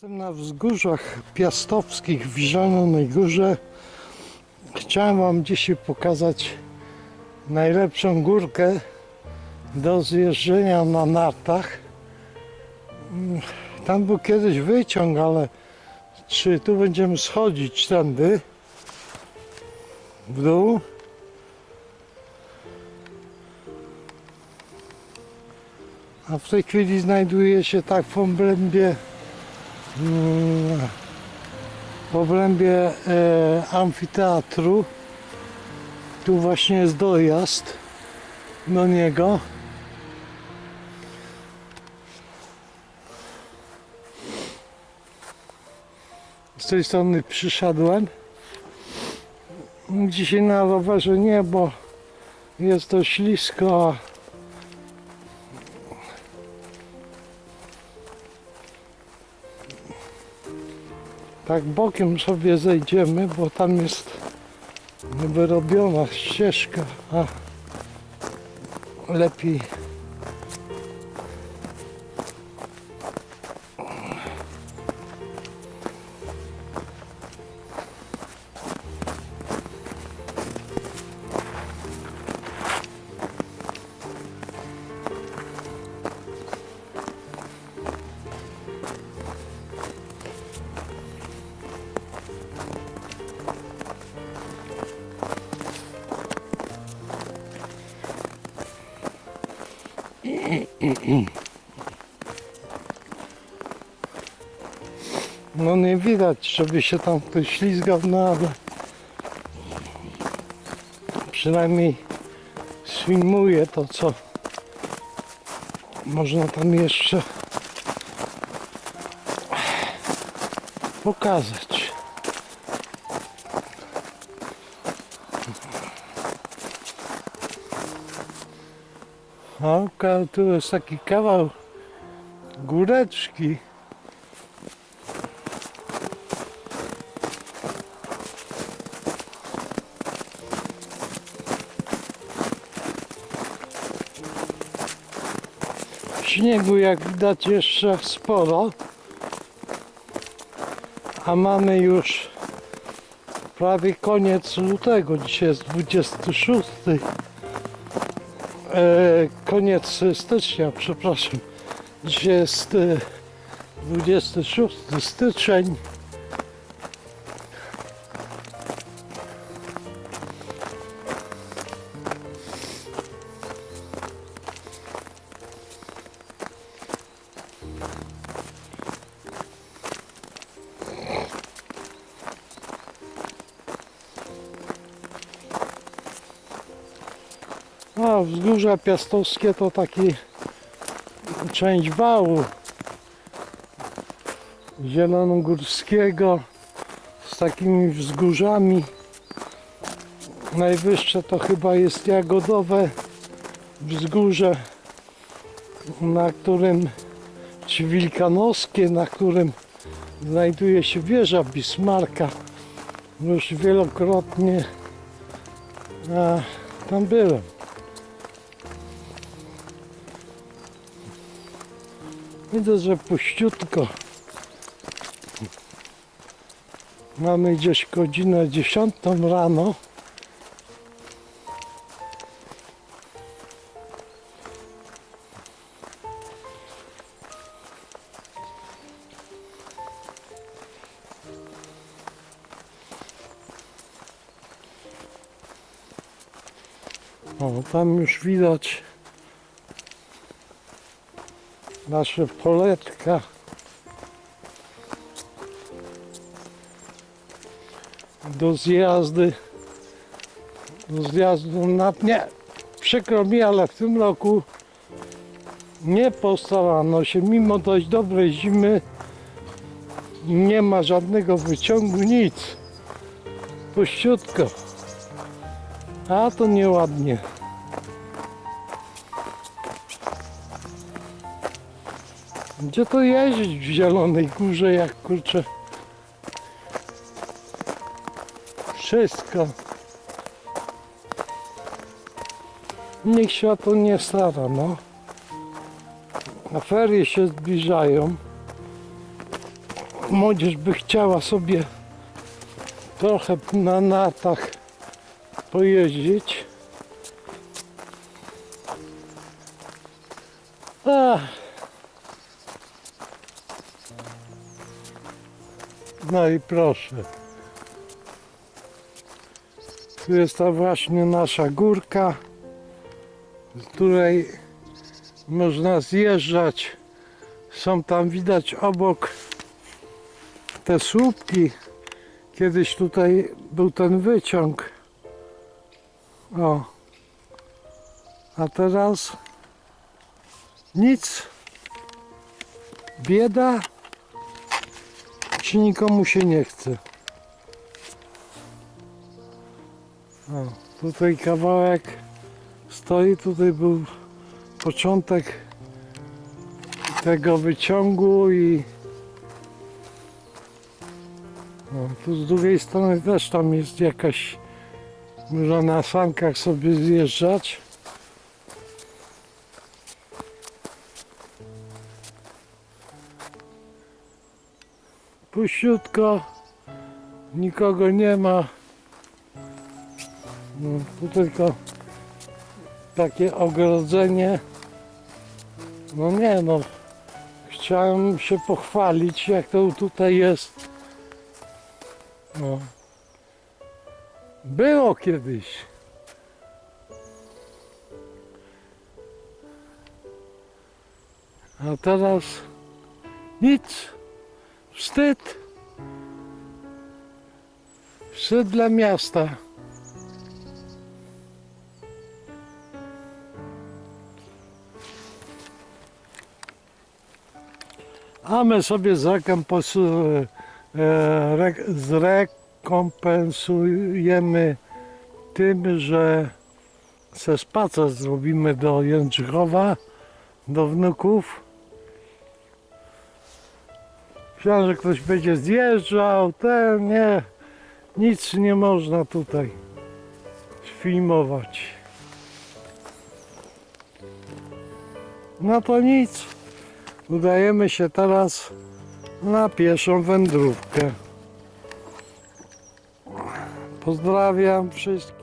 Jestem na wzgórzach piastowskich w Zielonej Górze. Chciałem Wam dzisiaj pokazać najlepszą górkę do zjeżdżenia na nartach. Mm, Tam był kiedyś wyciąg, ale czy tu będziemy schodzić tędy w dół? A w tej chwili znajduję się tak w obrębie w obrębie e, amfiteatru. Tu właśnie jest dojazd do niego. Z tej strony przyszedłem. Dzisiaj na rowerze nie, bo jest to ślisko, tak bokiem sobie zejdziemy, bo tam jest wyrobiona ścieżka, a lepiej No nie widać, żeby się tam ktoś ślizgał, no ale przynajmniej filmuje to, co można tam jeszcze pokazać. O, tu jest taki kawał góreczki. Śniegu jak widać jeszcze sporo, a mamy już prawie koniec lutego, dzisiaj jest 26. E, koniec stycznia, przepraszam. Dzisiaj jest e, 26 styczeń. A wzgórza piastowskie to taki część wału zielonogórskiego z takimi wzgórzami. Najwyższe to chyba jest jagodowe wzgórze, na którym, czy wilkanowskie, na którym znajduje się wieża Bismarka. Już wielokrotnie a, tam byłem. Widzę, że puściutko. Mamy gdzieś godzinę 10 rano. O, tam już widać nasze poletka. Do zjazdy, do zjazdu na nie. Przykro mi, ale w tym roku nie postarano się, mimo dość dobrej zimy, nie ma żadnego wyciągu, nic. Puściutko. A to nieładnie. Gdzie to jeździć w Zielonej Górze, jak kurczę. Wszystko. Niech się to nie stara, no. A ferie się zbliżają. młodzież by chciała sobie trochę na nartach pojeździć. Ach. No i proszę. Tu jest ta właśnie nasza górka, z której można zjeżdżać. Są tam widać obok te słupki. Kiedyś tutaj był ten wyciąg. O. A teraz nic. Bieda. Czy nikomu się nie chce. O, tutaj kawałek stoi. Tutaj był początek tego wyciągu i tu z drugiej strony też tam jest jakaś można na sankach sobie zjeżdżać. Puściutko, nikogo nie ma. No, tu tylko takie ogrodzenie. No nie no, chciałem się pochwalić jak to tutaj jest. No. Było kiedyś. A teraz nic. Wstyd. Wstyd dla miasta. A my sobie e, re, zrekompensujemy tym, że se spacer zrobimy do Jędrzychowa, do wnuków. Myślałem, że ktoś będzie zjeżdżał, ten nie, nic nie można tutaj filmować. No to nic. Udajemy się teraz na pieszą wędrówkę. Pozdrawiam wszystkich.